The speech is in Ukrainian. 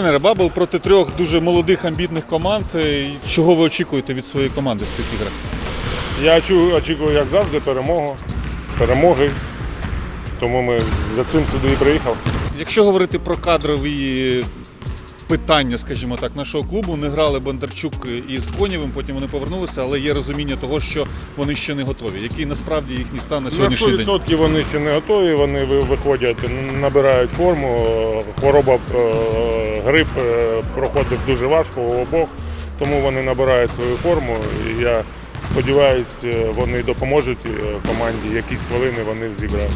Дабл проти трьох дуже молодих амбітних команд. Е, Чого ви очікуєте від своєї команди в цих іграх? Я очікую, як завжди, перемогу, перемоги. Тому ми за цим сюди і приїхав. Якщо говорити про кадрові питання, скажімо так, нашого клубу, не грали Бондарчук із Конєвим, потім вони повернулися, але є розуміння того, що вони ще не готові. Який насправді їхній стан на На сьогоднішній день? 100% вони ще не готові, вони виходять, набирають форму. Хвороба е, грип е, проходить дуже важко у обох, тому вони набирають свою форму. І я сподіваюся, вони допоможуть е, команді. Якісь хвилини вони зіграють.